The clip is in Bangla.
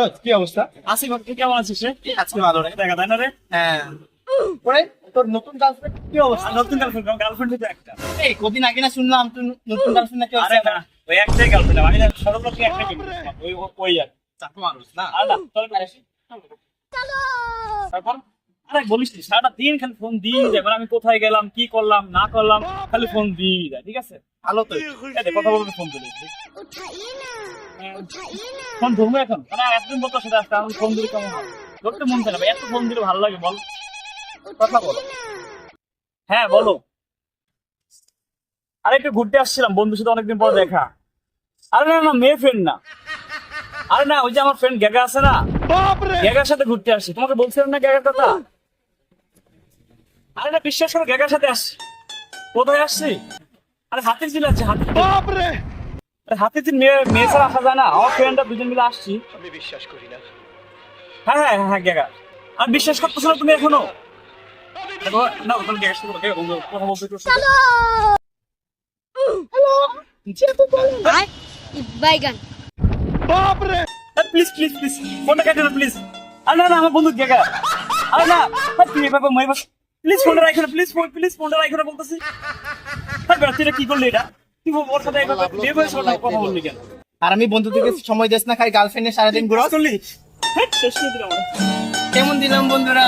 তো কি অবস্থা? আসি ভাই কেমন আছিস রে? আজকে ভালো রে। দেখা তাই না রে? হ্যাঁ। পরে তোর নতুন গার্লফ্রেন্ড কি অবস্থা? নতুন গার্লফ্রেন্ড গার্লফ্রেন্ড তো একটা। এই কদিন আগে না শুনলাম তুই নতুন গার্লফ্রেন্ড নাকি আরে না ওই একটাই গার্লফ্রেন্ড আমি সর্বপ্রথম একটাই কিনেছিলাম ওই ওই আর চাকু মানুষ না? আর চল বের আসি। তারপর? আরে বলিস সারাটা দিন খালি ফোন দিয়ে যায় মানে আমি কোথায় গেলাম কি করলাম না করলাম খালি ফোন দিয়ে যায় ঠিক আছে? ভালো তো। কথা বলতে ফোন দিলি। ফোন ধরবো এখন? মানে এতদিন বলতো সেটা আসতে আমি ফোন দিলে কেমন হয়? ধরতে মন চায় না এত ফোন দিলে ভালো লাগে বল। কথা বলো। হ্যাঁ বলো। আরে একটু ঘুরতে আসছিলাম বন্ধুর সাথে অনেকদিন পর দেখা। আরে না না মেয়ে ফ্রেন্ড না। আরে না ওই যে আমার ফ্রেন্ড গ্যাগা আছে না? গ্যাগার সাথে ঘুরতে আসছি। তোমাকে বলছিলাম না গ্যাগার কথা? আরে না বিশ্বাস করো গ্যাগার সাথে আসছি কোথায় আসছি? আরে হাতির ঝিল আছে হাতির ঝিল। হাতে যে মেয়ে মেয়ে ছাড়া আসা যায় না। আমার ফ্রেন্ডরা দুজন মিলে আসছি। আমি বিশ্বাস করি না। হ্যাঁ হ্যাঁ হ্যাঁ, হ্যাঁ গেগা আর বিশ্বাস করতেছো না তুমি এখনও। রে প্লিজ প্লিজ প্লিজ প্লিজ আর না না আমার বন্ধু গেগা আর না প্লিজ রাখো প্লিজ প্লিজ কি করলি এটা? তুই ওর সাথে এভাবে বিয়ে করে শোনা কথা বললি কেন? আর আমি বন্ধুদেরকে সময় দেশ না খাই গার্লফ্রেন্ডের সারাদিন ঘুরা করলি? হ্যাঁ। কেমন দিলাম বন্ধুরা?